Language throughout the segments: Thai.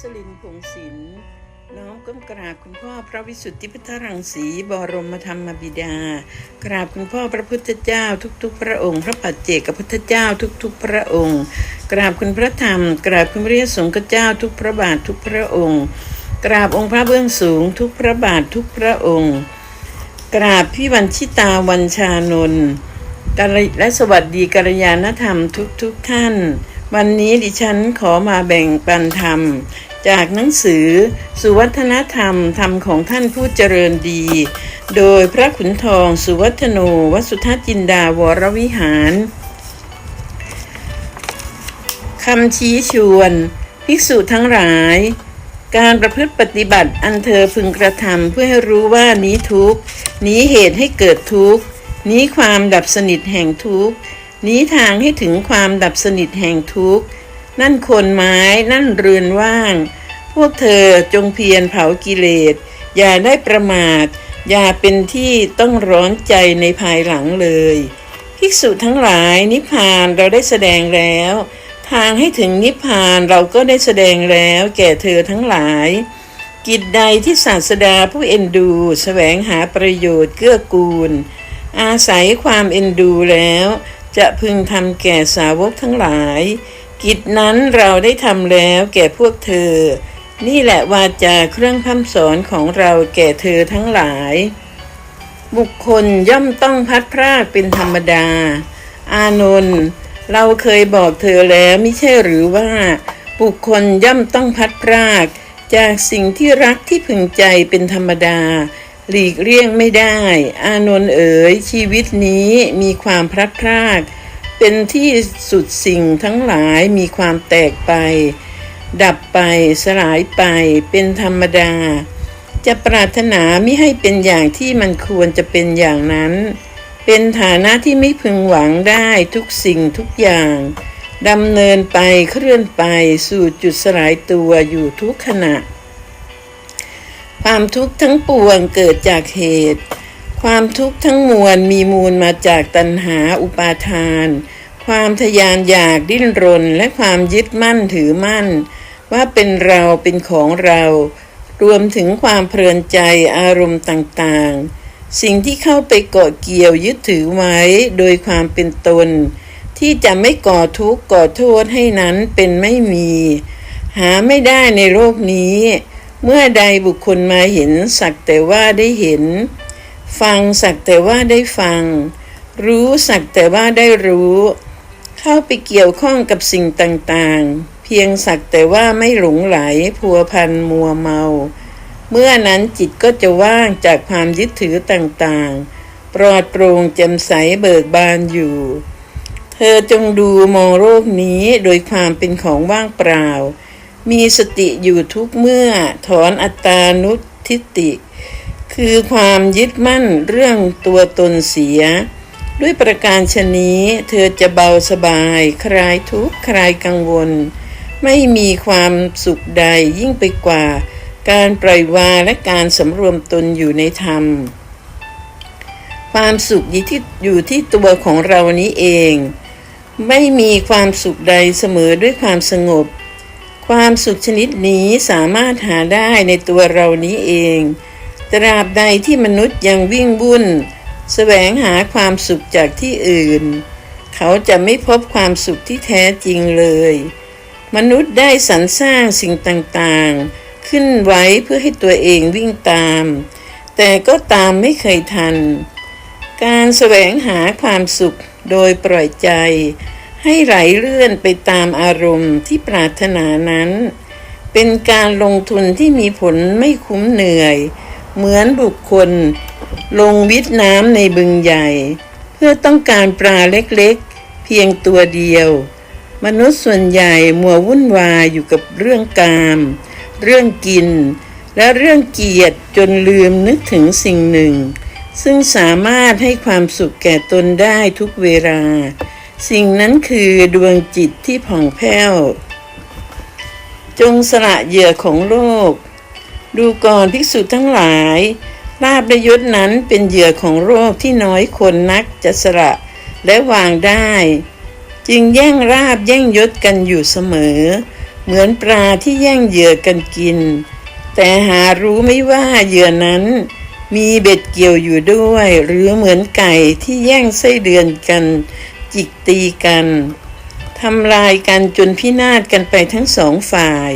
สลินพงศิลป์น้อมก้มกราบคุณพ่อพระวิสุทธิพุทธรังสีบรมธรรมบิดา กราบคุณพ่อพระพุทธเจ้าทุก ๆ พระองค์ พระปัจเจกพุทธเจ้าทุก ๆ พระองค์ กราบคุณพระธรรม กราบคุณพระยสงฆ์เจ้าทุกพระบาททุกพระองค์ กราบองค์พระเบื้องสูงทุกพระบาททุกพระองค์ กราบพี่วันชิตาวันชานนท์และสวัสดีกัลยาณธรรมทุกทุกๆท่าน วันนี้ดิฉันขอมาแบ่งปันธรรม จากหนังสือสุวัฒนธรรมธรรมของท่านผู้เจริญดี โดยพระขุนทองสุวัฒโนวสุทัจินดาวรวิหารคำชี้ชวน ภิกษุทั้งหลาย การประพฤติปฏิบัติอันเธอพึงกระทำเพื่อให้รู้ว่านี้ทุกนี้เหตุให้เกิดทุกนี้ความดับสนิทแห่งทุกข์ นี้ทางให้ถึงความดับสนิทแห่งทุกข์ นั่นคนไม้นั่นเรือนว่าง พวกเธอจงเพียรเผากิเลส อย่าได้ประมาท อย่าเป็นที่ต้องร้อนใจในภายหลังเลย ภิกษุทั้งหลายนิพพานเราได้แสดงแล้ว ทางให้ถึงนิพพานเราก็ได้แสดงแล้วแก่เธอทั้งหลาย กิจใดที่ศาสดาผู้เอ็นดูแสวงหาประโยชน์เกื้อกูล อาศัยความเอ็นดูแล้ว จะพึงทำแก่สาวกทั้งหลาย กิจนั้นเราได้ทำแล้วแก่พวกเธอ นี่แหละวาจาเครื่องพร่ำสอนของเราแก่เธอทั้งหลาย บุคคลย่อมต้องพัดพรากเป็นธรรมดา อานนท์เราเคยบอกเธอแล้วไม่ใช่หรือว่า บุคคลย่อมต้องพัดพราก จากสิ่งที่รักที่พึงใจเป็นธรรมดา หลีกเลี่ยงไม่ได้ อานนท์เอ๋ยชีวิตนี้มีความพลัดพราก เป็นที่สุดสิ่งทั้งหลายมีความแตกไป ดับไปสลายไปเป็นธรรมดา จะปรารถนาไม่ให้เป็นอย่างที่มันควรจะเป็นอย่างนั้น เป็นฐานะที่ไม่พึงหวังได้ทุกสิ่งทุกอย่างดำเนินไปเคลื่อนไปสู่จุดสลายตัวอยู่ทุกขณะ ความทุกข์ทั้งปวงเกิดจากเหตุ ความทุกข์ทั้งมวลมีมูลมาจากตัณหาอุปาทาน ความทยานอยากดิ้นรนและความยึดมั่นถือมั่น ว่าเป็นเราเป็นของเรา รวมถึงความเพลินใจอารมณ์ต่างๆ สิ่งที่เข้าไปเกาะเกี่ยวยึดถือไว้โดยความเป็นตน ที่จะไม่ก่อทุกข์ก่อโทษให้นั้นเป็นไม่มี หาไม่ได้ในโลกนี้ เมื่อใดบุคคลมาเห็นสักแต่ว่าได้เห็น ฟังสักแต่ว่าได้ฟัง รู้สักแต่ว่าได้รู้ เข้าไปเกี่ยวข้องกับสิ่งต่างๆ เพียงสักแต่ว่าไม่หลงไหลพัวพันมัวเมา เมื่อนั้นจิตก็จะว่างจากความยึดถือต่างๆ ปลอดโปร่งแจ่มใสเบิกบานอยู่ เธอจงดูมองโลกนี้โดยความเป็นของว่างเปล่า มีสติอยู่ทุกเมื่อถอนอัตตานุทิฏฐิคือความยึดมั่นเรื่องตัวตนเสีย ด้วยประการชนี้ เธอจะเบาสบาย คลายทุกข์คลายกังวล ไม่มีความสุขใดยิ่งไปกว่า การปล่อยวางและการสำรวมตนอยู่ในธรรม ความสุขอยู่ที่อยู่ที่ตัวของเรานี้เอง ไม่มีความสุขใดเสมอด้วยความสงบ ความสุขชนิดนี้สามารถหาได้ในตัวเรานี้เอง ตราบใดที่มนุษย์ยังวิ่งวุ่น แสวงหาความสุขจากที่อื่น เขาจะไม่พบความสุขที่แท้จริงเลย มนุษย์ได้สรรสร้างสิ่งต่างๆ ขึ้นไว้เพื่อให้ตัวเองวิ่งตาม แต่ก็ตามไม่เคยทัน การแสวงหาความสุขโดยปล่อยใจ ให้ไหลเลื่อนไปตามอารมณ์ที่ปรารถนานั้น เป็นการลงทุนที่มีผลไม่คุ้มเหนื่อย เหมือนบุคคล ลงวิทน้ำในบึงใหญ่ เพื่อต้องการปลาเล็กๆ เพียงตัวเดียว มนุษย์ส่วนใหญ่มัววุ่นวายอยู่กับเรื่องกาม เรื่องกิน และเรื่องเกียรติจนลืมนึกถึงสิ่งหนึ่ง ซึ่งสามารถให้ความสุขแก่ตนได้ทุกเวลา สิ่งนั้นคือดวงจิตที่ผ่องแผ้ว จงสละเหยื่อของโลก ดูก่อนภิกษุทั้งหลายลาบและยศนั้นเป็นเหยื่อของโลกที่น้อยคนนักจะสละและวางได้ จึงแย่งราบแย่งยศกันอยู่เสมอ เหมือนปลาที่แย่งเหยื่อกันกิน แต่หารู้ไม่ว่าเหยื่อนั้น มีเบ็ดเกี่ยวอยู่ด้วย หรือเหมือนไก่ที่แย่งไส้เดือนกัน จิกตีกันทำลายกันจนพินาศกันไปทั้งสองฝ่าย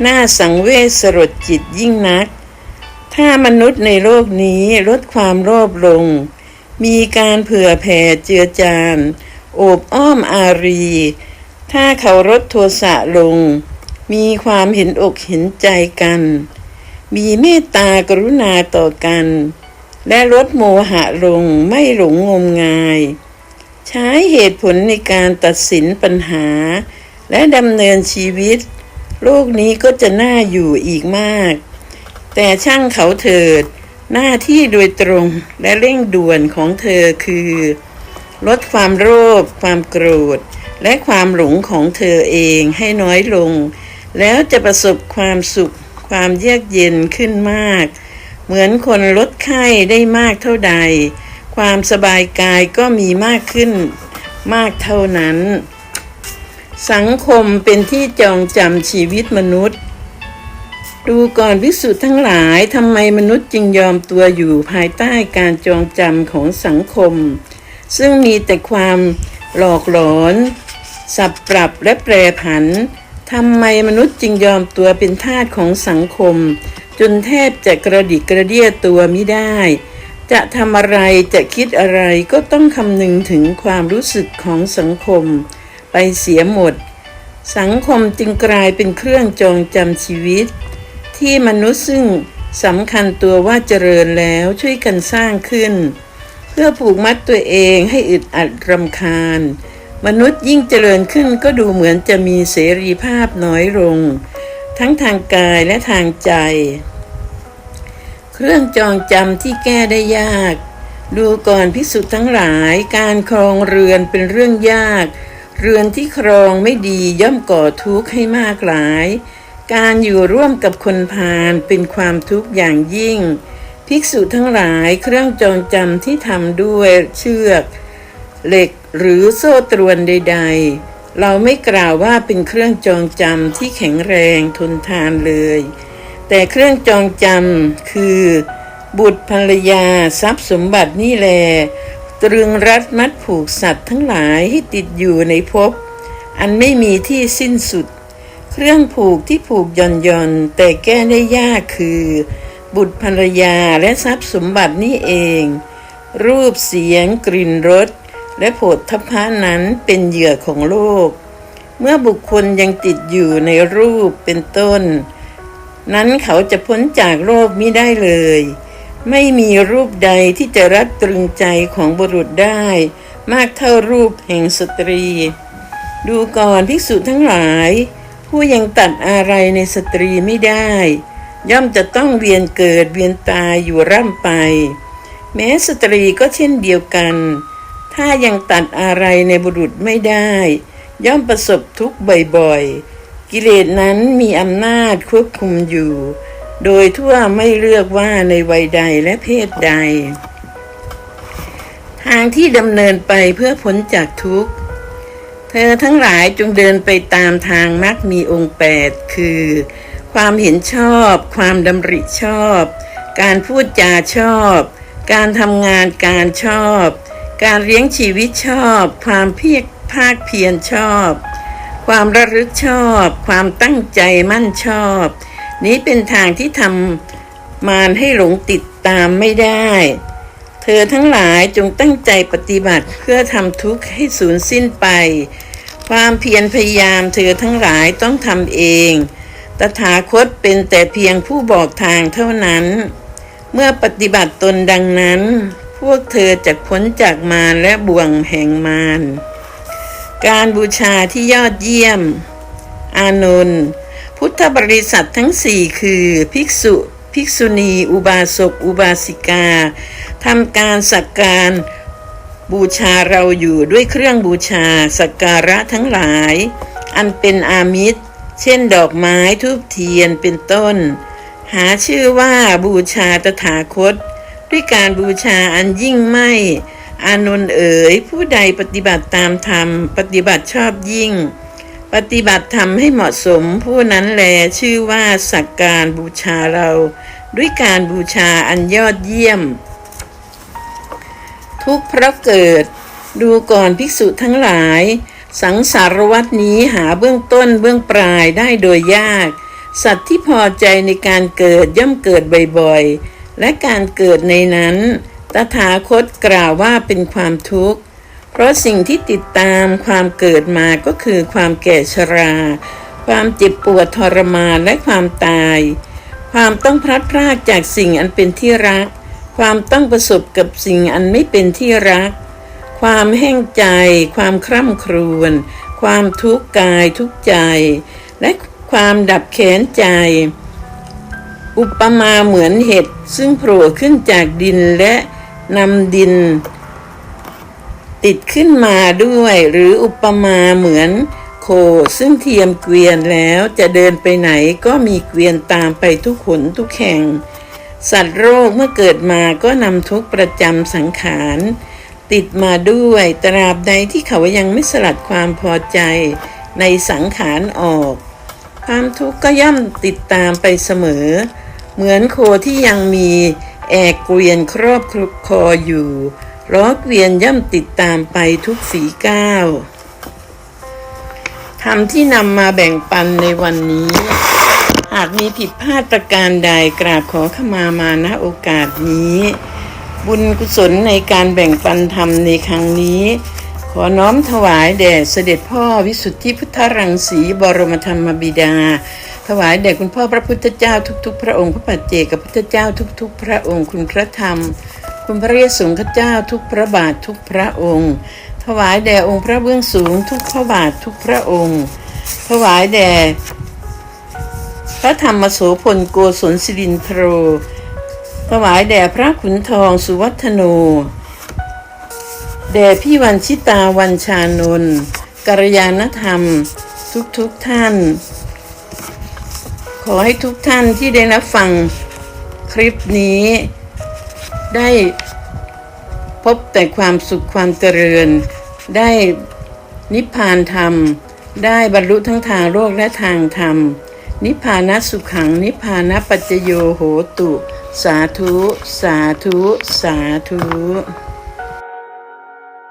หน่าสังเวชสลดจิตยิ่งนัก ถ้ามนุษย์ในโลกนี้ลดความโลภลง มีการเผื่อแผ่เจือจานโอบอ้อมอารี ถ้าเขาลดโทสะลง มีความเห็นอกเห็นใจกัน มีเมตตากรุณาต่อกัน และลดโมหะลงไม่หลงงมงาย ใช้เหตุผลในการตัดสินปัญหา และดำเนินชีวิต โลกนี้ก็จะน่าอยู่อีกมาก แต่ช่างเขาเถิด หน้าที่โดยตรงและเร่งด่วนของเธอคือ ลดความโลภความโกรธ และความหลงของเธอเองให้น้อยลง แล้วจะประสบความสุข ความเยือกเย็นขึ้นมาก เหมือนคนลดไข้ได้มากเท่าใด ความสบายกายก็มีมากขึ้นมากเท่านั้น สังคมเป็นที่จองจำชีวิตมนุษย์ ดูก่อนวิสุทธ์ทั้งหลายทำไมมนุษย์จึงยอมตัวอยู่ภายใต้การจองจำของสังคม ซึ่งมีแต่ความหลอกหลอน สับปรับและแปรผันทำไมมนุษย์จึงยอมตัวเป็นทาสของสังคม จนแทบจะกระดิกกระเดียตัวไม่ได้ จะทำอะไรจะคิดอะไรก็ต้องคำนึงถึงความรู้สึกของสังคม ไปเสียหมด สังคมจึงกลายเป็นเครื่องจองจำชีวิต ที่มนุษย์ซึ่งสำคัญตัวว่าเจริญแล้วช่วยกันสร้างขึ้น เพื่อผูกมัดตัวเองให้อึดอัดรำคาญ มนุษย์ยิ่งเจริญขึ้นก็ดูเหมือนจะมีเสรีภาพน้อยลง ทั้งทางกายและทางใจ เครื่องจองจำที่แก้ได้ยาก ดูก่อนพิสุทธ์ทั้งหลายการครองเรือนเป็นเรื่องยาก เรือนที่ครองไม่ดีย่อมก่อทุกข์ให้มากหลาย การอยู่ร่วมกับคนพาลเป็นความทุกข์อย่างยิ่ง ภิกษุทั้งหลายเครื่องจองจำที่ทำด้วยเชือก เหล็กหรือโซ่ตรวนใด ๆ เราไม่กล่าวว่าเป็นเครื่องจองจำที่แข็งแรงทนทานเลย แต่เครื่องจองจำคือ บุตรภรรยาทรัพย์สมบัตินี่แล ตรึงรัดมัดผูกสัตว์ทั้งหลายให้ติดอยู่ในภพอันไม่มีที่สิ้นสุด เครื่องผูกที่ผูกหย่อนย่อนแต่แก้ได้ยากคือ บุตรภรรยาและทรัพย์สมบัตินี่เอง รูปเสียงกลิ่นรสและโผฏฐัพพะนั้นเป็นเหยื่อของโลก เมื่อบุคคลยังติดอยู่ในรูปเป็นต้น นั้นเขาจะพ้นจากโลกมิได้เลย ไม่มีรูปใดที่จะรัดตรึงใจของบุรุษได้ มากเท่ารูปแห่งสตรี ดูก่อนภิกษุทั้งหลาย ผู้ยังตัดอะไรในสตรีไม่ได้ ย่อมจะต้องเวียนเกิดเวียนตายอยู่ร่ำไป แม้สตรีก็เช่นเดียวกัน ถ้ายังตัดอะไรในบุรุษไม่ได้ ย่อมประสบทุกข์บ่อยๆ กิเลสนั้นมีอำนาจควบคุมอยู่ โดยทั่วไม่เลือกว่าในวัยใดและเพศใด ทางที่ดำเนินไปเพื่อพ้นจากทุกข์ เธอทั้งหลายจงเดินไปตามทางมักมีองค์แปดคือ ความเห็นชอบ ความดำริชอบ การพูดจาชอบ การทำงานการชอบ การเลี้ยงชีวิตชอบ ความเพียรภาคเพียรชอบ ความระลึกชอบ ความตั้งใจมั่นชอบ นี้เป็นทางที่ทำมารให้หลงติดตามไม่ได้ เธอทั้งหลายจงตั้งใจปฏิบัติเพื่อทำทุกข์ให้สูญสิ้นไป ความเพียรพยายามเธอทั้งหลายต้องทำเอง ตถาคตเป็นแต่เพียงผู้บอกทางเท่านั้น เมื่อปฏิบัติตนดังนั้น พวกเธอจะพ้นจากมารและบ่วงแห่งมาร การบูชาที่ยอดเยี่ยม อานนท์พุทธบริษัททั้งสี่คือภิกษุภิกษุณี อุบาสก อุบาสิกาทำการสักการบูชาเราอยู่ด้วยเครื่องบูชาสักการะทั้งหลาย อันเป็นอามิตร เช่นดอกไม้ทูบเทียนเป็นต้น หาชื่อว่าบูชาตถาคต ด้วยการบูชาอันยิ่งไม่ อานนท์เอ๋ยผู้ใดปฏิบัติตามธรรม ปฏิบัติชอบยิ่ง ปฏิบัติธรรมให้เหมาะสม ผู้นั้นแลชื่อว่าสักการบูชาเรา ด้วยการบูชาอันยอดเยี่ยม ทุกพระเกิด ดูก่อนภิกษุทั้งหลาย สังสารวัตนี้หาเบื้องต้นเบื้องปลายได้โดยยาก สัตว์ที่พอใจในการเกิดย่อมเกิดบ่อยๆและการเกิดในนั้น ตถาคตกล่าวว่าเป็นความทุกข์ เพราะสิ่งที่ติดตามความเกิดมาก็คือความแก่ชรา ความเจ็บปวดทรมานและความตาย ความต้องพลัดพรากจากสิ่งอันเป็นที่รัก ความต้องประสบกับสิ่งอันไม่เป็นที่รัก ความแห้งใจ ความคร่ำครวญ ความทุกข์กายทุกข์ใจ และความดับแค้นใจอุปมาเหมือนเห็ดซึ่งโผล่ขึ้นจากดินและ นำดิน ติดขึ้นมาด้วย หรืออุปมาเหมือนโคซึ่งเทียมเกวียนแล้วจะเดินไปไหนก็มีเกวียนตามไปทุกขนทุกแห่ง สัตว์โรคเมื่อเกิดมาก็นำทุกประจำสังขาร ติดมาด้วยตราบใดที่เขายังไม่สลัดความพอใจในสังขารออก ความทุกข์ก็ย่อมติดตามไปเสมอ เหมือนโคที่ยังมี แอกเกวียนครอบคออยู่ล้อเกวียนย่อมติดตามไปทุกฝีก้าวธรรมที่นำมาแบ่งปันในวันนี้ หากมีผิดพลาดประการใดกราบขอขมามาณโอกาสนี้ บุญกุศลในการแบ่งปันธรรมในครั้งนี้ ขอน้อมถวายแด่เสด็จพ่อวิสุทธิพุทธรังสีบรมธรรมบิดา ถวายแด่คุณพ่อพระพุทธเจ้าทุก ๆ พระองค์พระปัจเจกพุทธเจ้าทุก ๆ พระองค์คุณพระธรรม คุณพระเยซูข้าเจ้าทุกพระบาททุกพระองค์ ถวายแด่องค์พระเบื้องสูงทุกพระบาททุกพระองค์ ถวายแด่พระธรรมโสพลโกศลสิรินทโรถวายแด่พระขุนทองสุวัฒโน แด่พี่วันชิตาวันชานนท์กัลยาณธรรม ทุกทุกๆท่าน ขอให้ทุกท่านที่ได้รับฟังคลิปนี้ ได้พบแต่ความสุขความเจริญ ได้นิพพานธรรม ได้บรรลุทั้งทางโลกและทางธรรม นิพพานะสุขขัง นิพพานะปัจจโยโหตุ สาธุ สาธุ สาธุ